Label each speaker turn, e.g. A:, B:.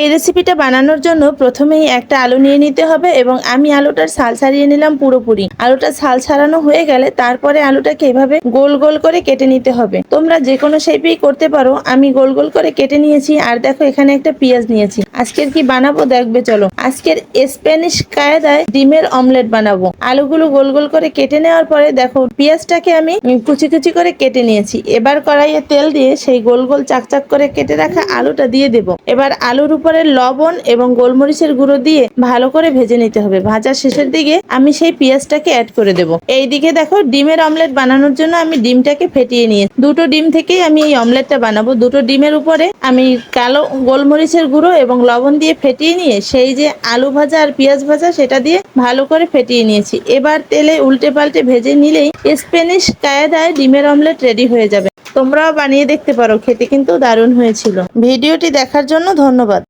A: এই রেসিপিটা বানানোর জন্য প্রথমেই একটা আলু নিয়ে নিতে হবে এবং আমি আলুটার ছাল ছাড়িয়ে নিলাম পুরোপুরি। আলুটা ছাল ছাড়ানো হয়ে গেলে তারপরে আলুটাকে এভাবে গোল গোল করে কেটে নিতে হবে। তোমরা যে কোনো শেপেই করতে পারো, আমি গোল গোল করে কেটে নিয়েছি আর দেখো এখানে একটা পেঁয়াজ নিয়েছি। আজকের কি বানাবো দেখবে, চলো। আজকের স্প্যানিশ কায়দায় ডিমের অমলেট বানাবো। আলুগুলো গোল গোল করে কেটে নেওয়ার পরে দেখো পেঁয়াজটাকে আমি কুচি কুচি করে কেটে নিয়েছি। এবার কড়াইয়ে তেল দিয়ে সেই গোল গোল চাকচাক করে কেটে রাখা আলুটা দিয়ে দেব। এবার আলুর উপরে লবণ এবং গোলমরিচের গুঁড়ো দিয়ে ভালো করে ভেজে নিতে হবে। ভাজার শেষের দিকে আমি সেই পেঁয়াজটাকে অ্যাড করে দেব। এইদিকে দেখো ডিমের অমলেট বানানোর জন্য আমি ডিমটাকে ফেটিয়ে নিয়ে দুটো ডিম থেকেই আমি এই অমলেটটা বানাবো। দুটো ডিমের উপরে আমি কালো গোলমরিচের গুঁড়ো এবং লবণ দিয়ে ফেটিয়ে নিয়ে সেই যে আলু ভাজা আর পেঁয়াজ ভাজা সেটা দিয়ে ভালো করে ফেটিয়ে নিয়েছি। এবার তেলে উল্টে পাল্টে ভেজে নিলেই স্প্যানিশ কায়দায় ডিমের অমলেট রেডি হয়ে যাবে। তোমরাও বানিয়ে দেখতে পারো, খেতে কিন্তু দারুণ হয়েছিল। ভিডিওটি দেখার জন্য ধন্যবাদ।